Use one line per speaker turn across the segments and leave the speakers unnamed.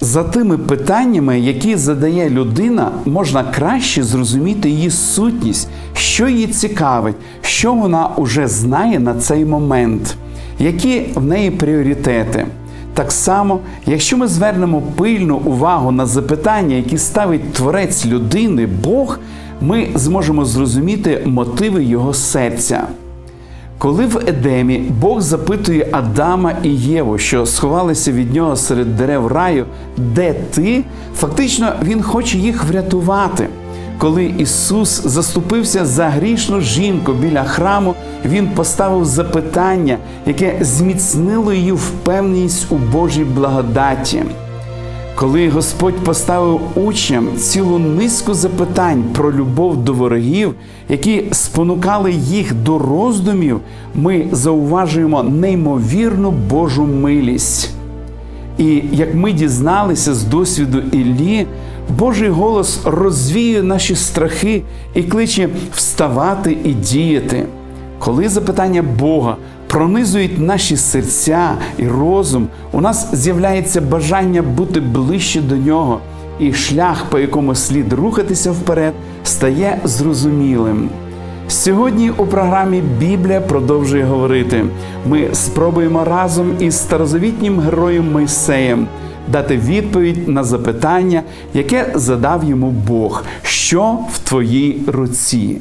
За тими питаннями, які задає людина, можна краще зрозуміти її сутність, що її цікавить, що вона уже знає на цей момент, які в неї пріоритети. Так само, якщо ми звернемо пильну увагу на запитання, які ставить творець людини, Бог, ми зможемо зрозуміти мотиви його серця. Коли в Едемі Бог запитує Адама і Єву, що сховалися від нього серед дерев раю, де ти, фактично Він хоче їх врятувати. Коли Ісус заступився за грішну жінку біля храму, Він поставив запитання, яке зміцнило її впевненість у Божій благодаті. Коли Господь поставив учням цілу низку запитань про любов до ворогів, які спонукали їх до роздумів, ми зауважуємо неймовірну Божу милість. І як ми дізналися з досвіду Іллі, Божий голос розвіює наші страхи і кличе вставати і діяти. Коли запитання Бога пронизують наші серця і розум, у нас з'являється бажання бути ближче до нього, і шлях, по якому слід рухатися вперед, стає зрозумілим. Сьогодні у програмі Біблія продовжує говорити. Ми спробуємо разом із старозавітнім героєм Мойсеєм дати відповідь на запитання, яке задав йому Бог, що в твоїй руці.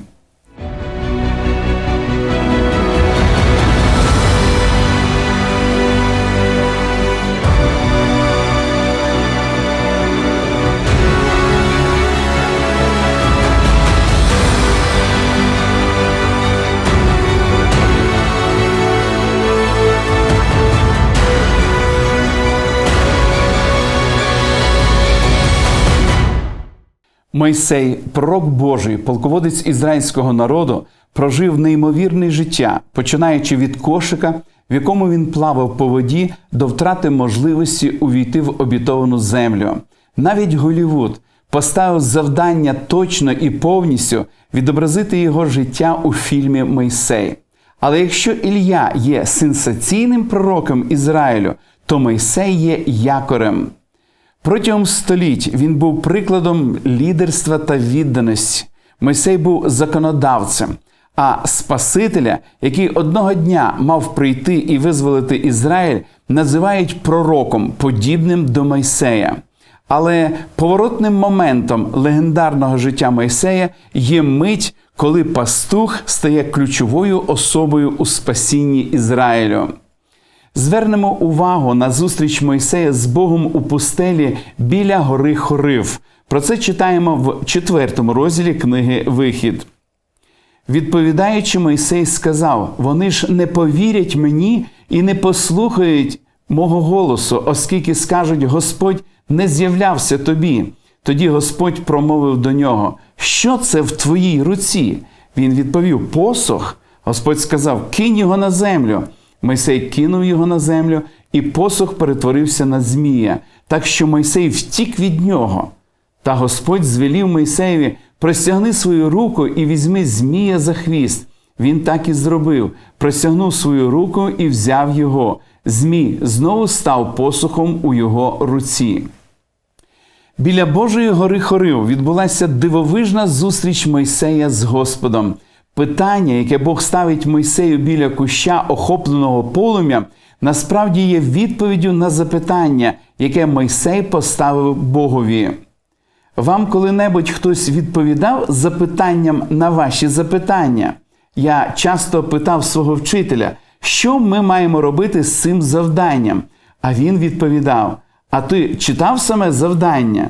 Мойсей, пророк Божий, полководець ізраїльського народу, прожив неймовірне життя, починаючи від кошика, в якому він плавав по воді до втрати можливості увійти в обітовану землю. Навіть Голівуд поставив завдання точно і повністю відобразити його життя у фільмі Мойсей. Але якщо Ілля є сенсаційним пророком Ізраїлю, то Мойсей є якорем. Протягом століть він був прикладом лідерства та відданості. Мойсей був законодавцем, а Спасителя, який одного дня мав прийти і визволити Ізраїль, називають пророком, подібним до Мойсея. Але поворотним моментом легендарного життя Мойсея є мить, коли пастух стає ключовою особою у спасінні Ізраїлю. Звернемо увагу на зустріч Мойсея з Богом у пустелі біля гори Хорив. Про це читаємо в четвертому розділі книги Вихід. Відповідаючи, Мойсей сказав: Вони ж не повірять мені і не послухають мого голосу, оскільки скажуть, Господь не з'являвся тобі. Тоді Господь промовив до нього: Що це в твоїй руці? Він відповів: Посох. Господь сказав: Кинь його на землю. Мойсей кинув його на землю, і посох перетворився на Змія, так що Мойсей втік від нього. Та Господь звелів Мойсеєві простягни свою руку і візьми Змія за хвіст. Він так і зробив, простягнув свою руку і взяв його. Змій знову став посухом у його руці. Біля Божої гори Хорив відбулася дивовижна зустріч Мойсея з Господом. Питання, яке Бог ставить Мойсею біля куща, охопленого полум'ям, насправді є відповіддю на запитання, яке Мойсей поставив Богові. Вам коли-небудь хтось відповідав запитанням на ваші запитання? Я часто питав свого вчителя, що ми маємо робити з цим завданням. А він відповідав: А ти читав саме завдання?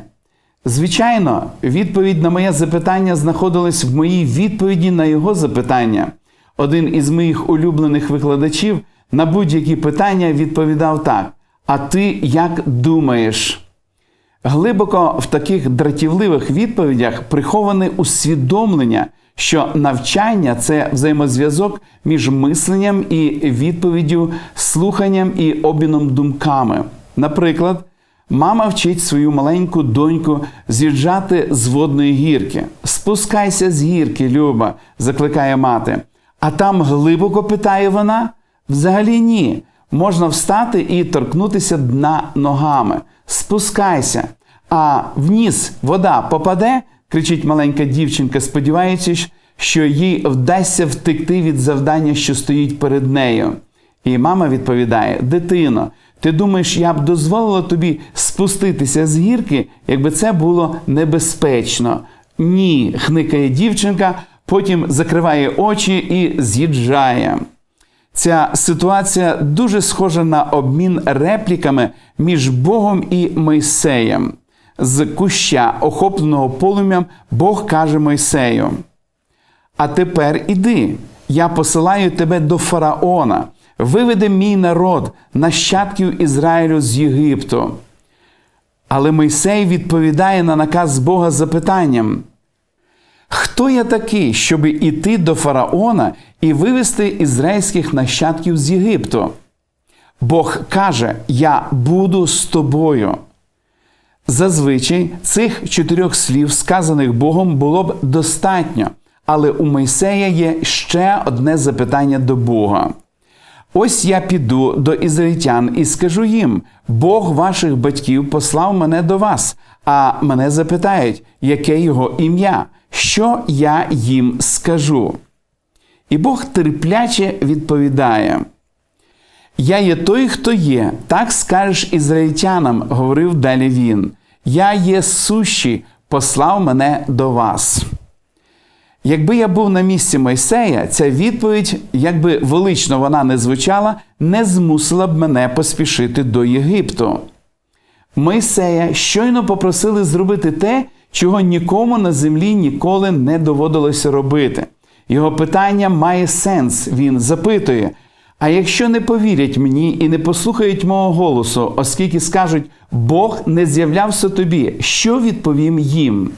Звичайно, відповідь на моє запитання знаходилась в моїй відповіді на його запитання. Один із моїх улюблених викладачів на будь-які питання відповідав так: А ти як думаєш? Глибоко в таких дратівливих відповідях приховане усвідомлення, що навчання це взаємозв'язок між мисленням і відповіддю, слуханням і обміном думками. Наприклад, мама вчить свою маленьку доньку з'їжджати з водної гірки. Спускайся з гірки, Люба, закликає мати. А там глибоко питає вона? Взагалі ні. Можна встати і торкнутися дна ногами. спускайся, а вниз вода попаде, кричить маленька дівчинка, сподіваючись, що їй вдасться втекти від завдання, що стоїть перед нею. І мама відповідає: Дитино, ти думаєш, я б дозволила тобі спуститися з гірки, якби це було небезпечно? Ні, хникає дівчинка, потім закриває очі і з'їжджає. Ця ситуація дуже схожа на обмін репліками між Богом і Мойсеєм. З куща, охопленого полум'ям, Бог каже Мойсею: А тепер іди, я посилаю тебе до фараона, виведи мій народ, нащадків Ізраїлю з Єгипту. Але Мойсей відповідає на наказ Бога запитанням: Хто я такий, щоб іти до фараона і вивести ізраїльських нащадків з Єгипту? Бог каже: Я буду з тобою. Зазвичай цих чотирьох слів, сказаних Богом, було б достатньо, але у Мойсея є ще одне запитання до Бога. Ось я піду до ізраїльтян і скажу їм: Бог ваших батьків послав мене до вас, а мене запитають, яке його ім'я, що я їм скажу. І Бог терпляче відповідає: Я є той, хто є, так скажеш ізраїльтянам, говорив далі він. Я є сущий, послав мене до вас. Якби я був на місці Мойсея, ця відповідь, якби велично вона не звучала, не змусила б мене поспішити до Єгипту. Мойсея щойно попросили зробити те, чого нікому на землі ніколи не доводилося робити. Його питання має сенс. Він запитує: а якщо не повірять мені і не послухають мого голосу, оскільки скажуть, Бог не з'являвся тобі, що відповім їм?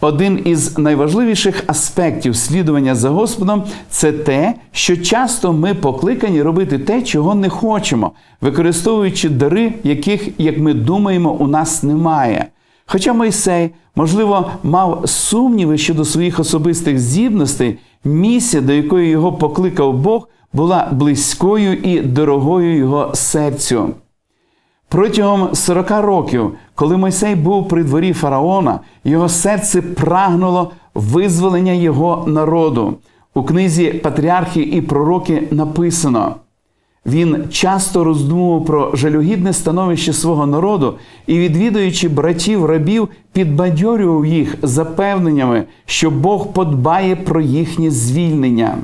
Один із найважливіших аспектів слідування за Господом це те, що часто ми покликані робити те, чого не хочемо, використовуючи дари, яких, як ми думаємо, у нас немає. Хоча Мойсей, можливо, мав сумніви щодо своїх особистих здібностей, місія, до якої його покликав Бог, була близькою і дорогою його серцю. Протягом 40 років, коли Мойсей був при дворі фараона, його серце прагнуло визволення його народу. У книзі Патріархи і Пророки написано. Він часто роздумував про жалюгідне становище свого народу і, відвідуючи братів рабів, підбадьорював їх запевненнями, що Бог подбає про їхнє звільнення.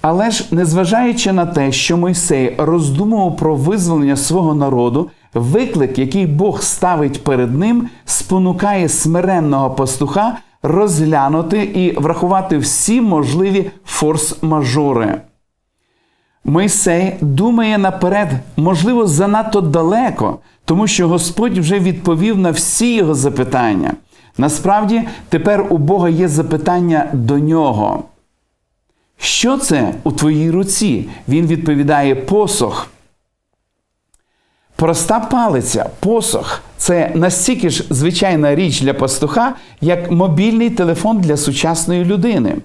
Але ж, незважаючи на те, що Мойсей роздумував про визволення свого народу, виклик, який Бог ставить перед ним, спонукає смиренного пастуха розглянути і врахувати всі можливі форс-мажори. Мойсей думає наперед, можливо, занадто далеко, тому що Господь вже відповів на всі його запитання. Насправді, тепер у Бога є запитання до нього. Що це у твоїй руці? Він відповідає посох. Проста палиця, посох це настільки ж звичайна річ для пастуха, як мобільний телефон для сучасної людини.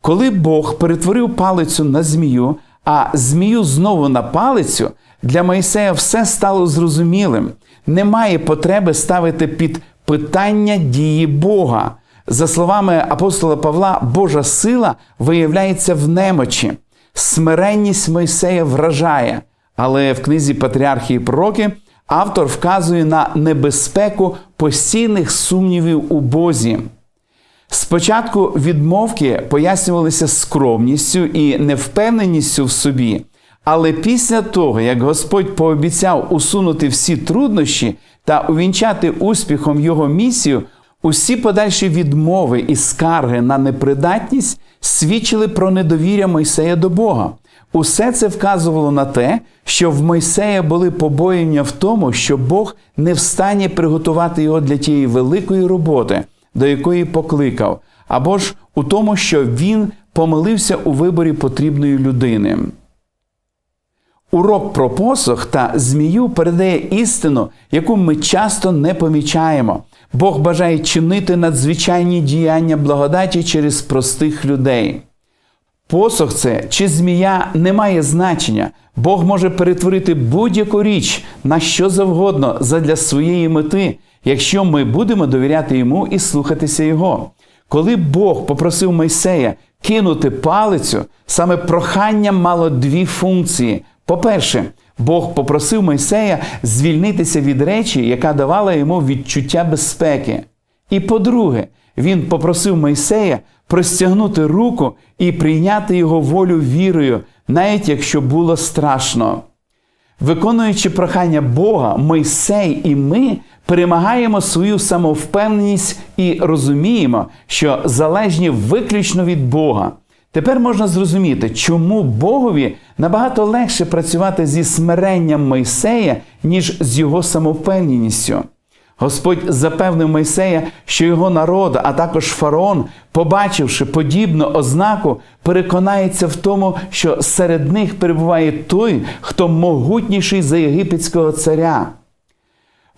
Коли Бог перетворив палицю на змію, а змію знову на палицю, для Мойсея все стало зрозумілим. Немає потреби ставити під питання дії Бога. За словами апостола Павла, Божа сила виявляється в немочі. Смиренність Мойсея вражає. Але в книзі Патріархії і Пророки автор вказує на небезпеку постійних сумнівів у Бозі. Спочатку відмовки пояснювалися скромністю і невпевненістю в собі, але після того, як Господь пообіцяв усунути всі труднощі та увінчати успіхом його місію, усі подальші відмови і скарги на непридатність свідчили про недовір'я Мойсея до Бога. Усе це вказувало на те, що в Мойсея були побоєння в тому, що Бог не встані приготувати його для тієї великої роботи, до якої покликав, або ж у тому, що він помилився у виборі потрібної людини. Урок про посох та змію передає істину, яку ми часто не помічаємо. Бог бажає чинити надзвичайні діяння благодаті через простих людей. Посох це чи змія не має значення. Бог може перетворити будь-яку річ на що завгодно задля своєї мети, якщо ми будемо довіряти йому і слухатися Його. Коли Бог попросив Мойсея кинути палицю, саме прохання мало дві функції. По-перше, Бог попросив Мойсея звільнитися від речі, яка давала йому відчуття безпеки. І по-друге, він попросив Мойсея простягнути руку і прийняти його волю вірою, навіть якщо було страшно. Виконуючи прохання Бога, Мойсей і ми перемагаємо свою самовпевненість і розуміємо, що залежні виключно від Бога. Тепер можна зрозуміти, чому Богові набагато легше працювати зі смиренням Мойсея, ніж з його самовпевненістю. Господь запевнив Мойсея, що його народ, а також фараон, побачивши подібну ознаку, переконається в тому, що серед них перебуває той, хто могутніший за єгипетського царя.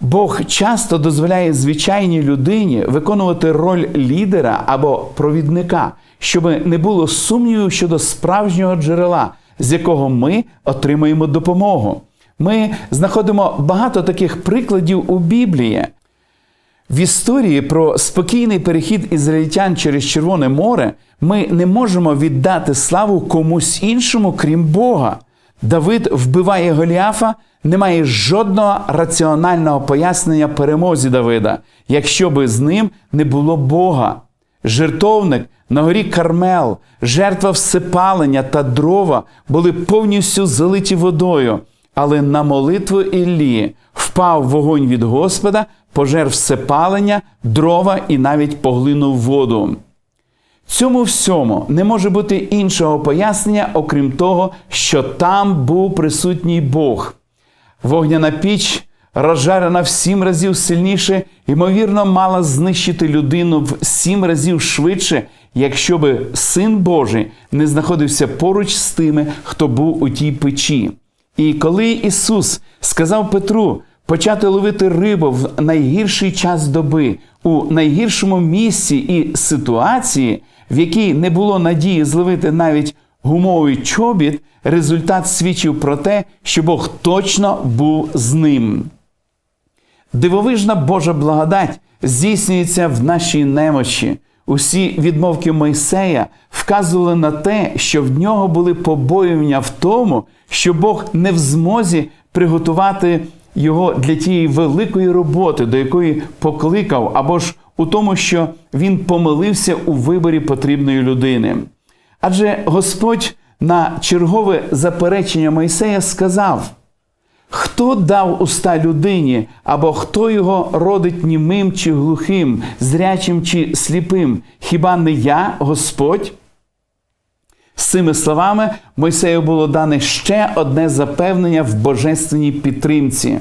Бог часто дозволяє звичайній людині виконувати роль лідера або провідника, щоб не було сумніву щодо справжнього джерела, з якого ми отримуємо допомогу. Ми знаходимо багато таких прикладів у Біблії. В історії про спокійний перехід ізраїльтян через Червоне море ми не можемо віддати славу комусь іншому, крім Бога. Давид вбиває Голіафа, немає жодного раціонального пояснення перемозі Давида, якщо би з ним не було Бога. Жертовник на горі Кармел, жертва всепалення та дрова були повністю залиті водою, але на молитву Іллі впав вогонь від Господа, пожер всепалення, дрова і навіть поглинув воду. Цьому всьому не може бути іншого пояснення, окрім того, що там був присутній Бог. Вогняна піч, розжарена в сім разів сильніше, ймовірно, мала знищити людину в сім разів швидше, якщо би син Божий не знаходився поруч з тими, хто був у тій печі. І коли Ісус сказав Петру почати ловити рибу в найгірший час доби, у найгіршому місці і ситуації, в якій не було надії зловити навіть гумовий чобіт, результат свідчив про те, що Бог точно був з ним. Дивовижна Божа благодать здійснюється в нашій немочі. Усі відмовки Мойсея вказували на те, що в нього були побоювання в тому, що Бог не в змозі приготувати його для тієї великої роботи, до якої покликав, або ж у тому, що він помилився у виборі потрібної людини. Адже Господь на чергове заперечення Мойсея сказав: Хто дав уста людині, або хто його родить німим чи глухим, зрячим чи сліпим? Хіба не я, Господь? З цими словами Мойсею було дане ще одне запевнення в божественній підтримці.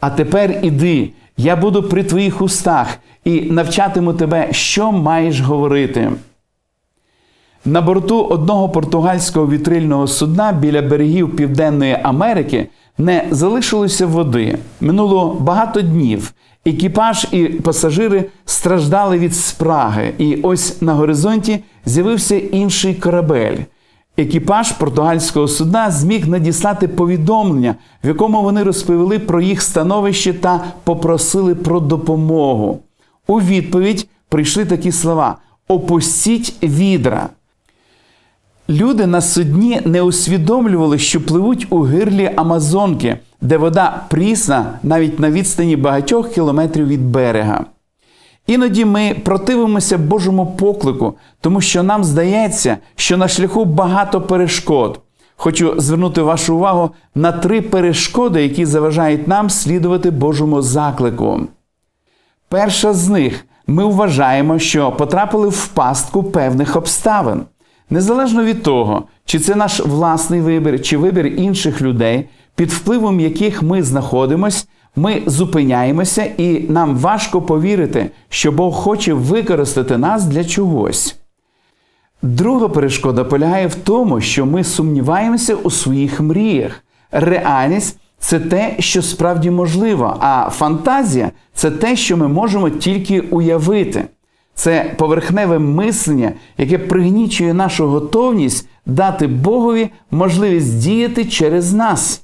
А тепер іди, я буду при твоїх устах і навчатиму тебе, що маєш говорити. На борту одного португальського вітрильного судна біля берегів Південної Америки не залишилося води. Минуло багато днів. Екіпаж і пасажири страждали від спраги, і ось на горизонті з'явився інший корабель. Екіпаж португальського судна зміг надіслати повідомлення, в якому вони розповіли про їх становище та попросили про допомогу. У відповідь прийшли такі слова: Опустіть відра. Люди на судні не усвідомлювали, що пливуть у гирлі Амазонки, де вода прісна навіть на відстані багатьох кілометрів від берега. Іноді ми противимося Божому поклику, тому що нам здається, що на шляху багато перешкод. Хочу звернути вашу увагу на три перешкоди, які заважають нам слідувати Божому заклику. Перша з них ми вважаємо, що потрапили в пастку певних обставин. Незалежно від того, чи це наш власний вибір, чи вибір інших людей, під впливом яких ми знаходимось, ми зупиняємося і нам важко повірити, що Бог хоче використати нас для чогось. Друга перешкода полягає в тому, що ми сумніваємося у своїх мріях. Реальність це те, що справді можливо, а фантазія це те, що ми можемо тільки уявити. Це поверхневе мислення, яке пригнічує нашу готовність дати Богові можливість діяти через нас.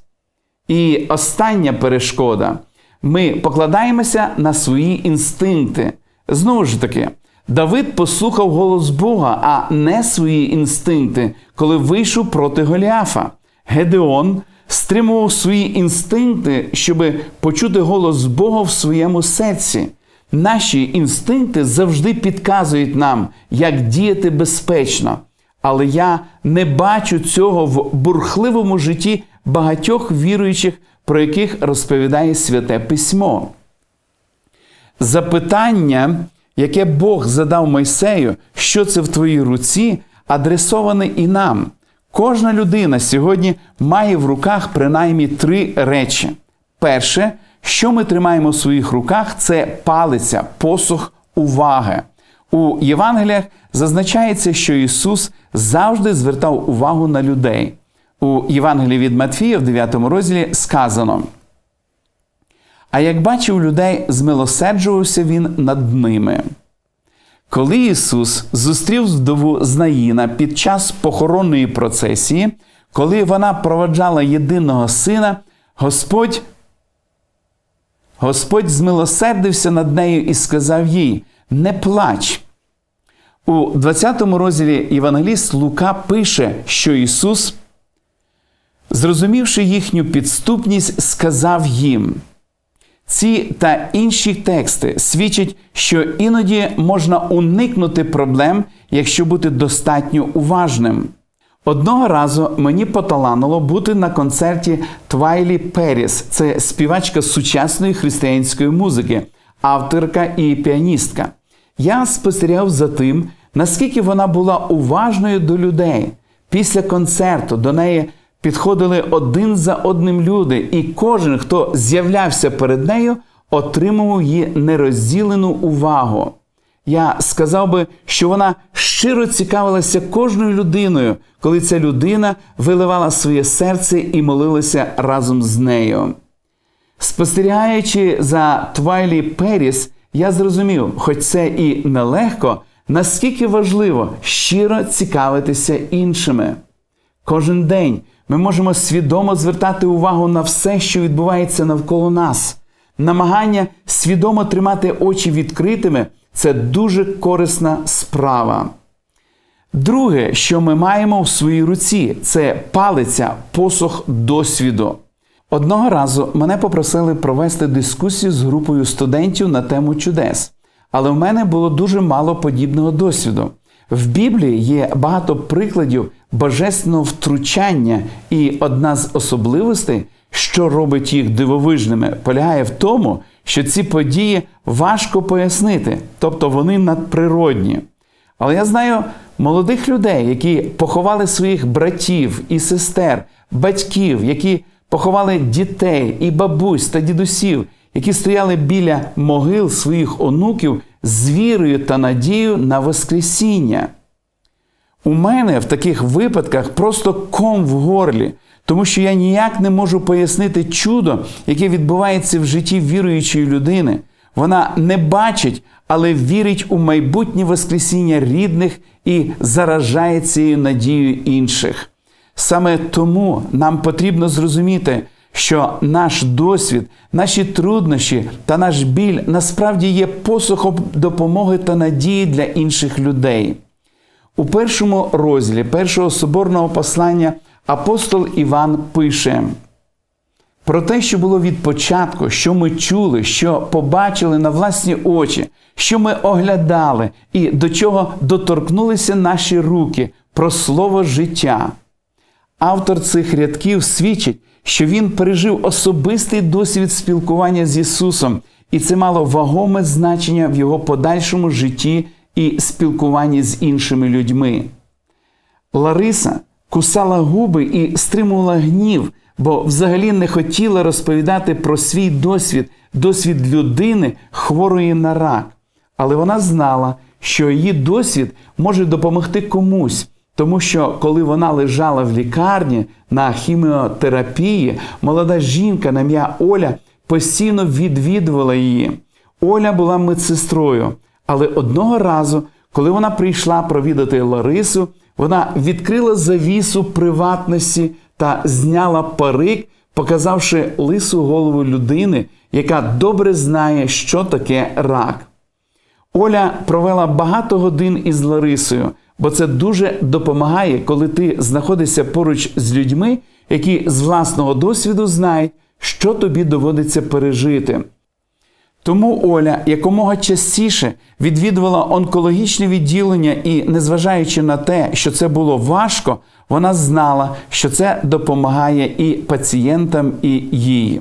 І остання перешкода. Ми покладаємося на свої інстинкти. Знову ж таки, Давид послухав голос Бога, а не свої інстинкти, коли вийшов проти Голіафа. Гедеон стримував свої інстинкти, щоб почути голос Бога в своєму серці. Наші інстинкти завжди підказують нам, як діяти безпечно. Але я не бачу цього в бурхливому житті багатьох віруючих, про яких розповідає Святе Письмо. Запитання, яке Бог задав Мойсею, що це в твоїй руці, адресоване і нам. Кожна людина сьогодні має в руках принаймні три речі. Перше, що ми тримаємо в своїх руках, це палиця, посух уваги. У Євангеліях зазначається, що Ісус завжди звертав увагу на людей. У Євангелії від Матфія, в 9 розділі, сказано. А як бачив людей, змилосерджувався він над ними. Коли Ісус зустрів вдову Знаїна під час похоронної процесії, коли вона проводжала єдиного сина, Господь Господь змилосердився над нею і сказав їй: Не плач. У 20 розділі Євангеліст Лука пише, що Ісус, зрозумівши їхню підступність, сказав їм. Ці та інші тексти свідчать, що іноді можна уникнути проблем, якщо бути достатньо уважним. Одного разу мені поталанило бути на концерті Твайлі Періс, це співачка сучасної християнської музики, авторка і піаністка. Я спостерігав за тим, наскільки вона була уважною до людей. Після концерту до неї підходили один за одним люди, і кожен, хто з'являвся перед нею, отримував її нерозділену увагу. Я сказав би, що вона щиро цікавилася кожною людиною, коли ця людина виливала своє серце і молилася разом з нею. Спостерігаючи за Твайлі Періс, я зрозумів, хоч це і нелегко, наскільки важливо щиро цікавитися іншими. Кожен день ми можемо свідомо звертати увагу на все, що відбувається навколо нас. Намагання свідомо тримати очі відкритими це дуже корисна справа. Друге, що ми маємо в своїй руці, це палиця, посох досвіду. Одного разу мене попросили провести дискусію з групою студентів на тему чудес, але в мене було дуже мало подібного досвіду. В Біблії є багато прикладів божественного втручання, і одна з особливостей, що робить їх дивовижними, полягає в тому, що ці події важко пояснити, тобто вони надприродні. Але я знаю молодих людей, які поховали своїх братів і сестер, батьків, які поховали дітей і бабусь та дідусів, які стояли біля могил своїх онуків з вірою та надією на Воскресіння. У мене в таких випадках просто ком в горлі, тому що я ніяк не можу пояснити чудо, яке відбувається в житті віруючої людини. Вона не бачить, але вірить у майбутнє Воскресіння рідних і заражає цією надією інших. Саме тому нам потрібно зрозуміти, що наш досвід, наші труднощі та наш біль насправді є посухом допомоги та надії для інших людей. У першому розділі першого соборного послання апостол Іван пише про те, що було від початку, що ми чули, що побачили на власні очі, що ми оглядали і до чого доторкнулися наші руки про слово життя. Автор цих рядків свідчить, що він пережив особистий досвід спілкування з Ісусом, і це мало вагоме значення в його подальшому житті і спілкуванні з іншими людьми. Лариса кусала губи і стримувала гнів, бо взагалі не хотіла розповідати про свій досвід, досвід людини, хворої на рак. Але вона знала, що її досвід може допомогти комусь. Тому що коли вона лежала в лікарні на хіміотерапії, молода жінка на ім'я Оля постійно відвідувала її. Оля була медсестрою, Але одного разу, коли вона прийшла провідати Ларису, вона відкрила завісу приватності та зняла парик, показавши лису голову людини, яка добре знає, що таке рак. Оля провела багато годин із Ларисою, бо це дуже допомагає, коли ти знаходишся поруч з людьми, які з власного досвіду знають, що тобі доводиться пережити. Тому Оля якомога частіше відвідувала онкологічне відділення і, незважаючи на те, що це було важко, вона знала, що це допомагає і пацієнтам, і їй.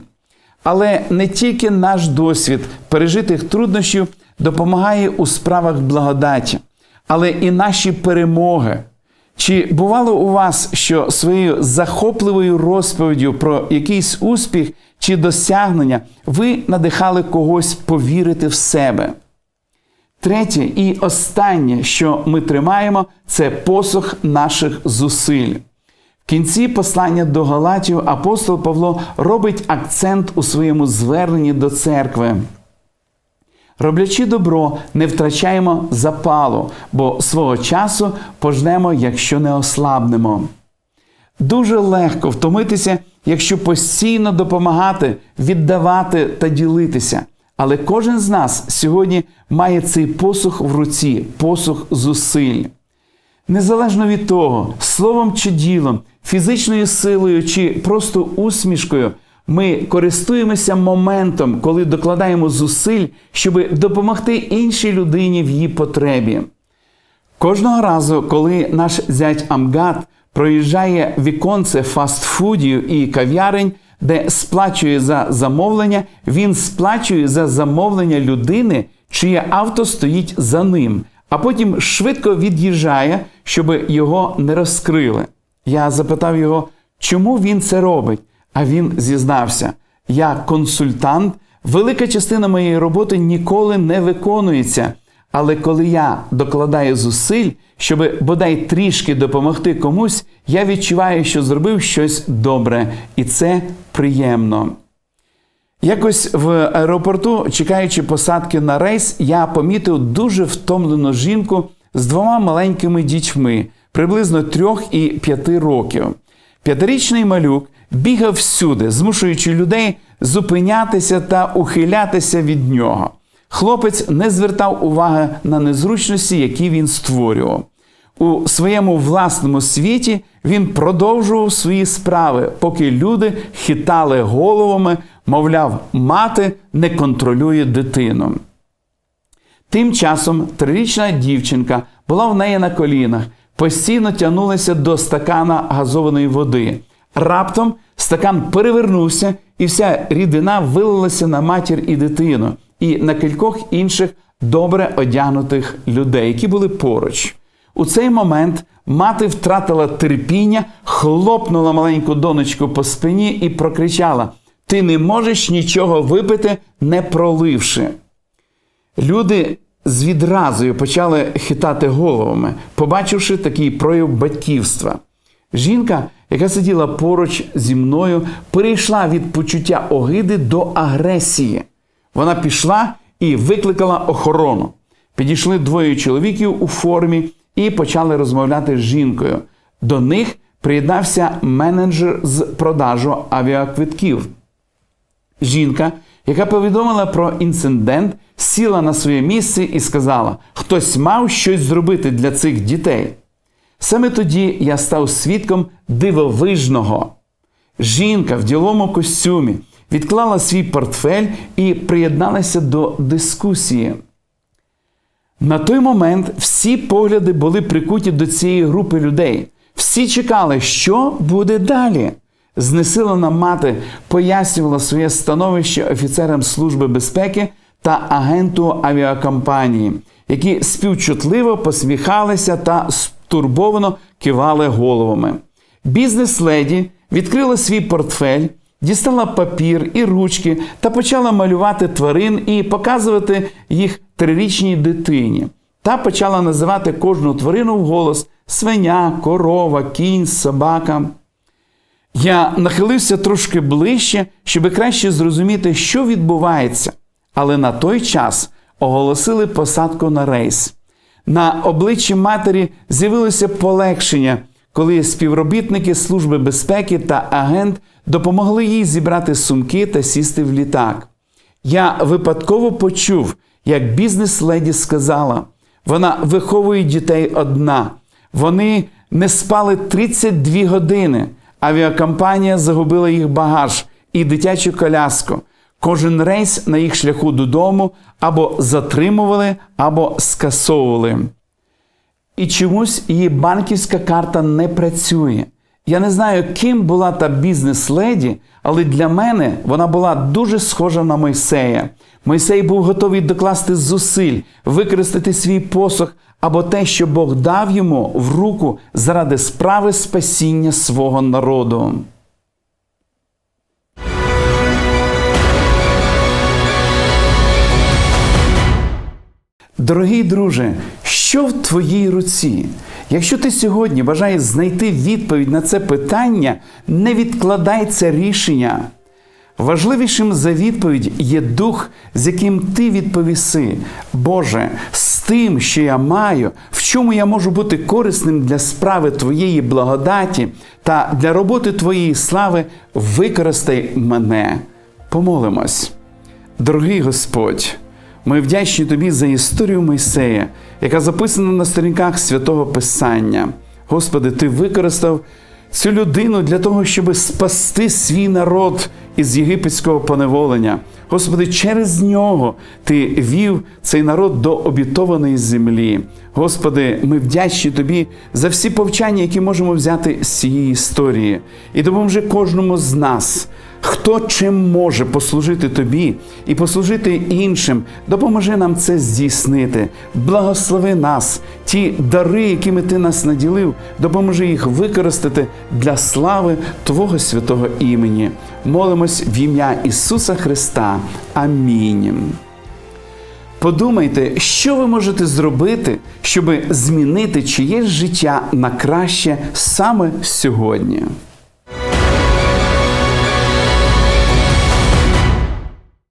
Але не тільки наш досвід пережитих труднощів допомагає у справах благодаті, але і наші перемоги. Чи бувало у вас, що своєю захопливою розповіддю про якийсь успіх чи досягнення ви надихали когось повірити в себе? Третє і останнє, що ми тримаємо, це посох наших зусиль. В кінці послання до Галатів апостол Павло робить акцент у своєму зверненні до церкви. Роблячи добро, не втрачаємо запалу, бо свого часу пожнемо, якщо не ослабнемо. Дуже легко втомитися, якщо постійно допомагати, віддавати та ділитися. Але кожен з нас сьогодні має цей посух в руці, посух зусиль. Незалежно від того, словом чи ділом, фізичною силою чи просто усмішкою, ми користуємося моментом, коли докладаємо зусиль, щоб допомогти іншій людині в її потребі. Кожного разу, коли наш зять Амгад проїжджає віконце фастфудів і кав'ярень, де сплачує за замовлення, він сплачує за замовлення людини, чиє авто стоїть за ним, а потім швидко від'їжджає, щоб його не розкрили. Я запитав його, чому він це робить. А він зізнався: я консультант, велика частина моєї роботи ніколи не виконується. Але коли я докладаю зусиль, щоб бодай трішки допомогти комусь, я відчуваю, що зробив щось добре, і це приємно. Якось в аеропорту, чекаючи посадки на рейс, я помітив дуже втомлену жінку з двома маленькими дітьми, приблизно трьох і п'яти років. П'ятирічний малюк бігав всюди, змушуючи людей зупинятися та ухилятися від нього. Хлопець не звертав уваги на незручності, які він створював. У своєму власному світі він продовжував свої справи, поки люди хитали головами, мовляв, мати не контролює дитину. Тим часом трирічна дівчинка була в неї на колінах, постійно тягнулася до стакана газованої води. Раптом стакан перевернувся, і вся рідина вилилася на матір і дитину, і на кількох інших добре одягнутих людей, які були поруч. У цей момент мати втратила терпіння, хлопнула маленьку донечку по спині і прокричала: Ти не можеш нічого випити, не проливши. Люди з відразою почали хитати головами, побачивши такий прояв батьківства. Жінка, яка сиділа поруч зі мною, перейшла від почуття огиди до агресії. Вона пішла і викликала охорону. Підійшли двоє чоловіків у формі і почали розмовляти з жінкою. До них приєднався менеджер з продажу авіаквитків. Жінка, яка повідомила про інцидент, сіла на своє місце і сказала: хтось мав щось зробити для цих дітей. Саме тоді я став свідком дивовижного. Жінка в діловому костюмі відклала свій портфель і приєдналася до дискусії. На той момент всі погляди були прикуті до цієї групи людей. Всі чекали, що буде далі. Знесилена мати пояснювала своє становище офіцерам Служби безпеки та агенту авіакомпанії, які співчутливо посміхалися та стурбовано кивали головами. Бізнес-леді відкрила свій портфель, дістала папір і ручки та почала малювати тварин і показувати їх трирічній дитині. Та почала називати кожну тварину вголос свиня, корова, кінь, собака. Я нахилився трошки ближче, щоб краще зрозуміти, що відбувається. Але на той час оголосили посадку на рейс. На обличчі матері з'явилося полегшення, коли співробітники Служби безпеки та агент допомогли їй зібрати сумки та сісти в літак. Я випадково почув, як бізнес-леді сказала: вона виховує дітей одна. Вони не спали 32 години. Авіакомпанія загубила їх багаж і дитячу коляску. Кожен рейс на їх шляху додому або затримували, або скасовували. І чомусь її банківська карта не працює. Я не знаю, ким була та бізнес-леді, але для мене вона була дуже схожа на Мойсея. Мойсей був готовий докласти зусиль, використати свій посох або те, що Бог дав йому в руку заради справи спасіння свого народу. Дорогий друже, що в твоїй руці? Якщо ти сьогодні бажаєш знайти відповідь на це питання, не відкладай це рішення. Важливішим за відповідь є дух, з яким ти відповіси. Боже, з тим, що я маю, в чому я можу бути корисним для справи Твоєї благодаті та для роботи Твоєї слави, використай мене. Помолимось. Дорогий Господь, ми вдячні Тобі за історію Мойсея, яка записана на сторінках святого Писання. Господи, Ти використав цю людину для того, щоб спасти свій народ із єгипетського поневолення. Господи, через нього Ти вів цей народ до обітованої землі. Господи, ми вдячні Тобі за всі повчання, які можемо взяти з цієї історії, і допоможи кожному з нас. Хто чим може послужити тобі і послужити іншим, допоможи нам це здійснити. Благослови нас, ті дари, якими ти нас наділив, допоможи їх використати для слави Твого святого імені. Молимось в ім'я Ісуса Христа. Амінь. Подумайте, що ви можете зробити, щоб змінити чиєсь життя на краще саме сьогодні.